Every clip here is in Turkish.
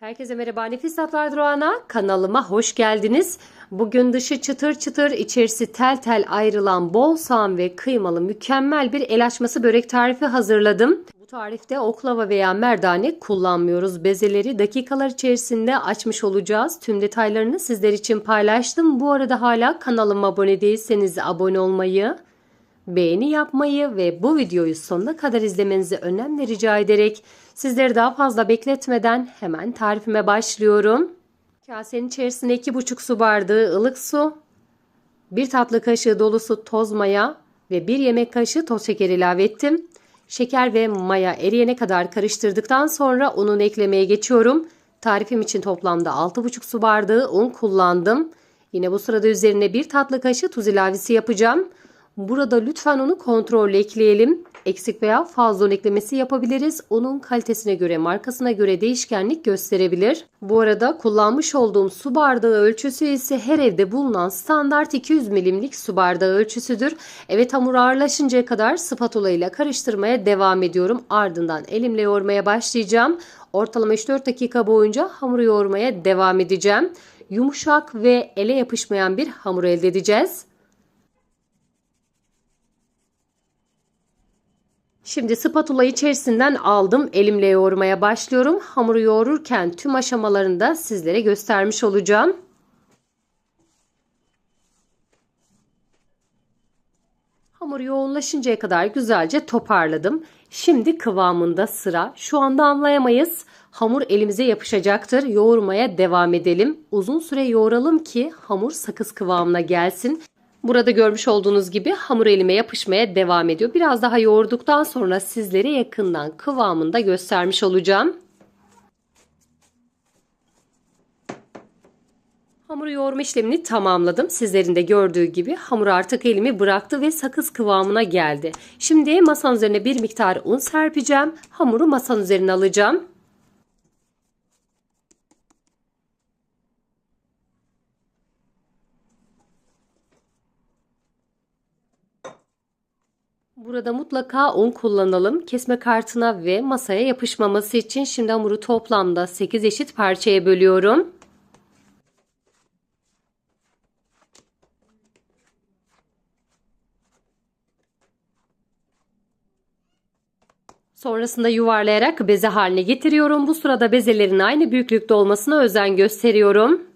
Herkese merhaba Nefis Tatlar Durağı'na kanalıma hoş geldiniz. Bugün dışı çıtır çıtır içerisi tel tel ayrılan bol soğan ve kıymalı mükemmel bir el açması börek tarifi hazırladım. Bu tarifte oklava veya merdane kullanmıyoruz. Bezeleri dakikalar içerisinde açmış olacağız. Tüm detaylarını sizler için paylaştım. Bu arada hala kanalıma abone değilseniz abone olmayı, beğeni yapmayı ve bu videoyu sonuna kadar izlemenizi önemli rica ederek sizleri daha fazla bekletmeden hemen tarifime başlıyorum. Kasenin içerisine 2,5 su bardağı ılık su, 1 tatlı kaşığı dolusu toz maya ve 1 yemek kaşığı toz şeker ilave ettim. Şeker ve maya eriyene kadar karıştırdıktan sonra unun eklemeye geçiyorum. Tarifim için toplamda 6,5 su bardağı un kullandım. Yine bu sırada üzerine 1 tatlı kaşığı tuz ilavesi yapacağım. Burada lütfen onu kontrollü ekleyelim. Eksik veya fazla eklemesi yapabiliriz. Unun kalitesine göre, markasına göre değişkenlik gösterebilir. Bu arada kullanmış olduğum su bardağı ölçüsü ise her evde bulunan standart 200 milimlik su bardağı ölçüsüdür. Evet hamur ağırlaşıncaya kadar spatula ile karıştırmaya devam ediyorum. Ardından elimle yoğurmaya başlayacağım. Ortalama 3-4 dakika boyunca hamuru yoğurmaya devam edeceğim. Yumuşak ve ele yapışmayan bir hamur elde edeceğiz. Şimdi spatula içerisinden aldım. Elimle yoğurmaya başlıyorum. Hamuru yoğururken tüm aşamalarında sizlere göstermiş olacağım. Hamur yoğunlaşıncaya kadar güzelce toparladım. Şimdi kıvamında sıra. Şu anda anlayamayız. Hamur elimize yapışacaktır. Yoğurmaya devam edelim. Uzun süre yoğuralım ki hamur sakız kıvamına gelsin. Burada görmüş olduğunuz gibi hamur elime yapışmaya devam ediyor. Biraz daha yoğurduktan sonra sizlere yakından kıvamında göstermiş olacağım. Hamuru yoğurma işlemini tamamladım. Sizlerin de gördüğü gibi hamur artık elimi bıraktı ve sakız kıvamına geldi. Şimdi masanın üzerine bir miktar un serpeceğim. Hamuru masanın üzerine alacağım. Burada mutlaka un kullanalım. Kesme kartına ve masaya yapışmaması için şimdi hamuru toplamda 8 eşit parçaya bölüyorum. Sonrasında yuvarlayarak beze haline getiriyorum. Bu sırada bezelerin aynı büyüklükte olmasına özen gösteriyorum.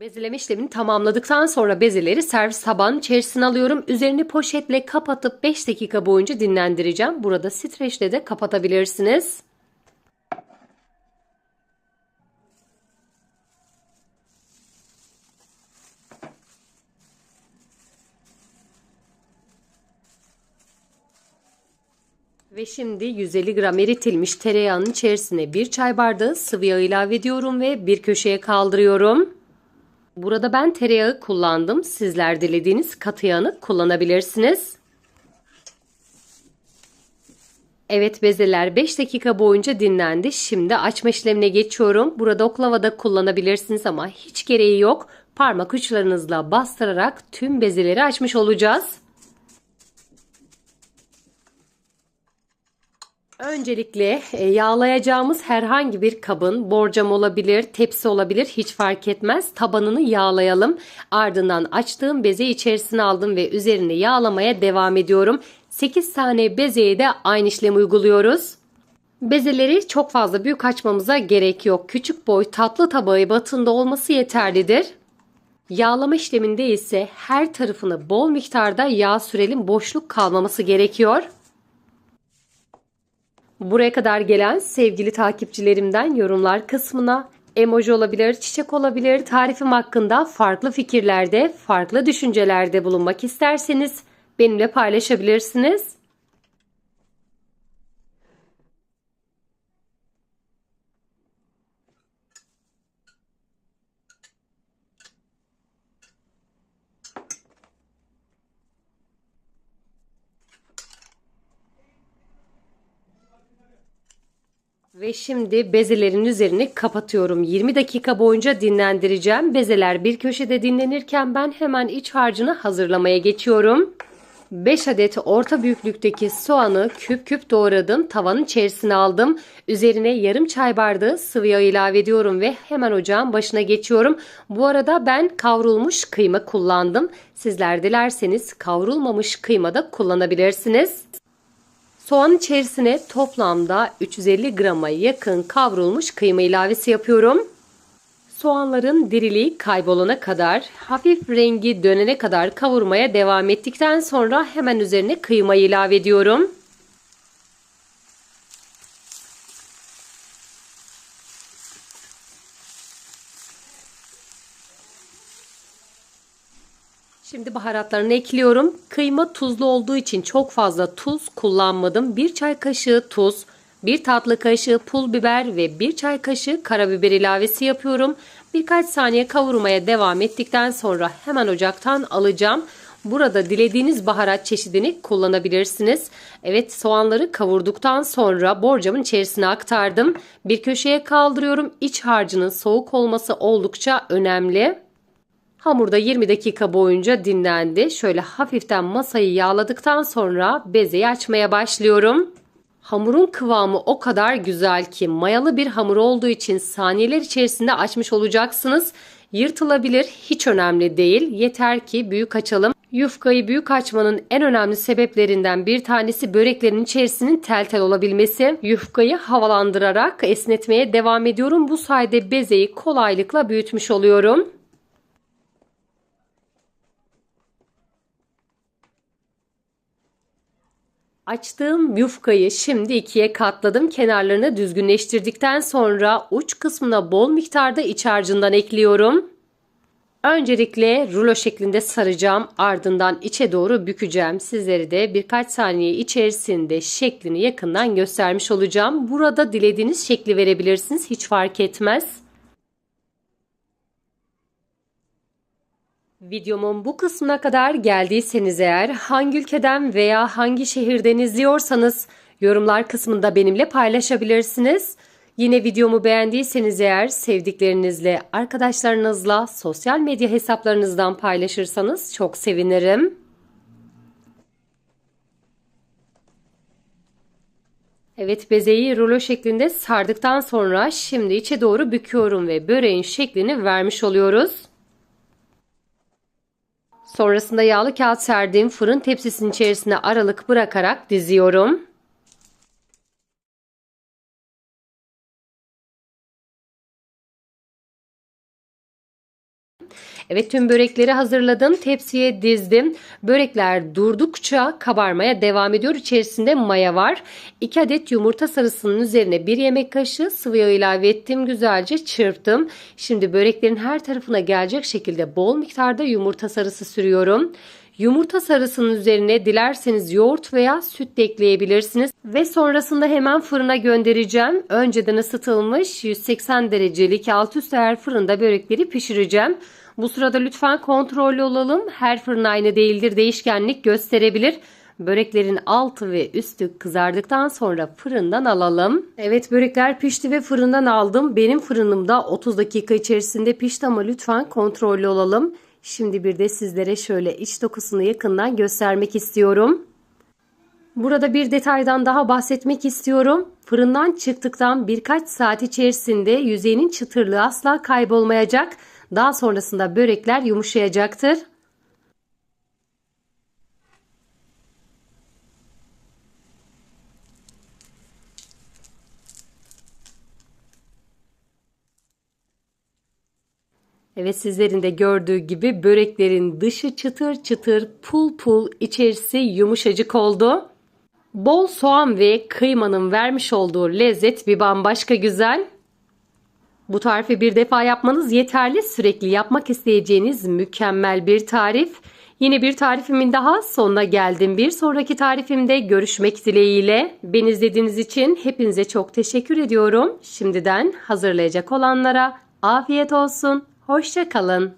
Bezeleme işlemini tamamladıktan sonra bezeleri servis tabağının içerisine alıyorum. Üzerini poşetle kapatıp 5 dakika boyunca dinlendireceğim. Burada streçle de kapatabilirsiniz. Ve şimdi 150 gram eritilmiş tereyağının içerisine bir çay bardağı sıvı yağ ilave ediyorum ve bir köşeye kaldırıyorum. Burada ben tereyağı kullandım. Sizler dilediğiniz katı yağını kullanabilirsiniz. Evet bezeler 5 dakika boyunca dinlendi. Şimdi açma işlemine geçiyorum. Burada oklavada kullanabilirsiniz ama hiç gereği yok. Parmak uçlarınızla bastırarak tüm bezeleri açmış olacağız. Öncelikle e, yağlayacağımız herhangi bir kabın borcam olabilir, tepsi olabilir hiç fark etmez. Tabanını yağlayalım. Ardından açtığım beze içerisine aldım ve üzerine yağlamaya devam ediyorum. 8 tane bezeye de aynı işlemi uyguluyoruz. Bezeleri çok fazla büyük açmamıza gerek yok. Küçük boy tatlı tabağı batında olması yeterlidir. Yağlama işleminde ise her tarafını bol miktarda yağ sürelim boşluk kalmaması gerekiyor. Buraya kadar gelen sevgili takipçilerimden yorumlar kısmına emoji olabilir, çiçek olabilir, tarifim hakkında farklı fikirlerde, farklı düşüncelerde bulunmak isterseniz benimle paylaşabilirsiniz. Ve şimdi bezelerin üzerini kapatıyorum. 20 dakika boyunca dinlendireceğim. Bezeler bir köşede dinlenirken ben hemen iç harcını hazırlamaya geçiyorum. 5 adet orta büyüklükteki soğanı küp küp doğradım. Tavanın içerisine aldım. Üzerine yarım çay bardağı sıvı yağ ilave ediyorum ve hemen ocağın başına geçiyorum. Bu arada ben kavrulmuş kıyma kullandım. Sizler dilerseniz kavrulmamış kıyma da kullanabilirsiniz. Soğan içerisine toplamda 350 grama yakın kavrulmuş kıyma ilavesi yapıyorum. Soğanların diriliği kaybolana kadar, hafif rengi dönene kadar kavurmaya devam ettikten sonra hemen üzerine kıymayı ilave ediyorum. Şimdi baharatlarını ekliyorum. Kıyma tuzlu olduğu için çok fazla tuz kullanmadım. Bir çay kaşığı tuz, bir tatlı kaşığı pul biber ve bir çay kaşığı karabiber ilavesi yapıyorum. Birkaç saniye kavurmaya devam ettikten sonra hemen ocaktan alacağım. Burada dilediğiniz baharat çeşidini kullanabilirsiniz. Evet soğanları kavurduktan sonra borcamın içerisine aktardım. Bir köşeye kaldırıyorum. İç harcının soğuk olması oldukça önemli. Hamurda 20 dakika boyunca dinlendi. Şöyle hafiften masayı yağladıktan sonra bezeyi açmaya başlıyorum. Hamurun kıvamı o kadar güzel ki mayalı bir hamur olduğu için saniyeler içerisinde açmış olacaksınız. Yırtılabilir hiç önemli değil. Yeter ki büyük açalım. Yufkayı büyük açmanın en önemli sebeplerinden bir tanesi böreklerin içerisinin tel tel olabilmesi. Yufkayı havalandırarak esnetmeye devam ediyorum. Bu sayede bezeyi kolaylıkla büyütmüş oluyorum. Açtığım yufkayı şimdi ikiye katladım. Kenarlarını düzgünleştirdikten sonra uç kısmına bol miktarda iç harcından ekliyorum. Öncelikle rulo şeklinde saracağım. Ardından içe doğru bükeceğim. Sizleri de birkaç saniye içerisinde şeklini yakından göstermiş olacağım. Burada dilediğiniz şekli verebilirsiniz. Hiç fark etmez. Videomun bu kısmına kadar geldiyseniz eğer hangi ülkeden veya hangi şehirden izliyorsanız yorumlar kısmında benimle paylaşabilirsiniz. Yine videomu beğendiyseniz eğer sevdiklerinizle, arkadaşlarınızla, sosyal medya hesaplarınızdan paylaşırsanız çok sevinirim. Evet bezeyi rulo şeklinde sardıktan sonra şimdi içe doğru büküyorum ve böreğin şeklini vermiş oluyoruz. Sonrasında yağlı kağıt serdiğim fırın tepsisinin içerisine aralık bırakarak diziyorum. Evet tüm börekleri hazırladım. Tepsiye dizdim. Börekler durdukça kabarmaya devam ediyor. İçerisinde maya var. 2 adet yumurta sarısının üzerine 1 yemek kaşığı sıvı yağ ilave ettim. Güzelce çırptım. Şimdi böreklerin her tarafına gelecek şekilde bol miktarda yumurta sarısı sürüyorum. Yumurta sarısının üzerine dilerseniz yoğurt veya süt de ekleyebilirsiniz. Ve sonrasında hemen fırına göndereceğim. Önceden ısıtılmış 180 derecelik alt üst ayar fırında börekleri pişireceğim. Bu sırada lütfen kontrollü olalım. Her fırın aynı değildir. Değişkenlik gösterebilir. Böreklerin altı ve üstü kızardıktan sonra fırından alalım. Evet börekler pişti ve fırından aldım. Benim fırınımda 30 dakika içerisinde pişti ama lütfen kontrollü olalım. Şimdi bir de sizlere şöyle iç dokusunu yakından göstermek istiyorum. Burada bir detaydan daha bahsetmek istiyorum. Fırından çıktıktan birkaç saat içerisinde yüzeyinin çıtırlığı asla kaybolmayacak. Daha sonrasında börekler yumuşayacaktır. Evet sizlerin de gördüğü gibi böreklerin dışı çıtır çıtır pul pul içerisi yumuşacık oldu. Bol soğan ve kıymanın vermiş olduğu lezzet bir bambaşka güzel. Bu tarifi bir defa yapmanız yeterli. Sürekli yapmak isteyeceğiniz mükemmel bir tarif. Yine bir tarifimin daha sonuna geldim. Bir sonraki tarifimde görüşmek dileğiyle. Beni izlediğiniz için hepinize çok teşekkür ediyorum. Şimdiden hazırlayacak olanlara afiyet olsun. Hoşça kalın.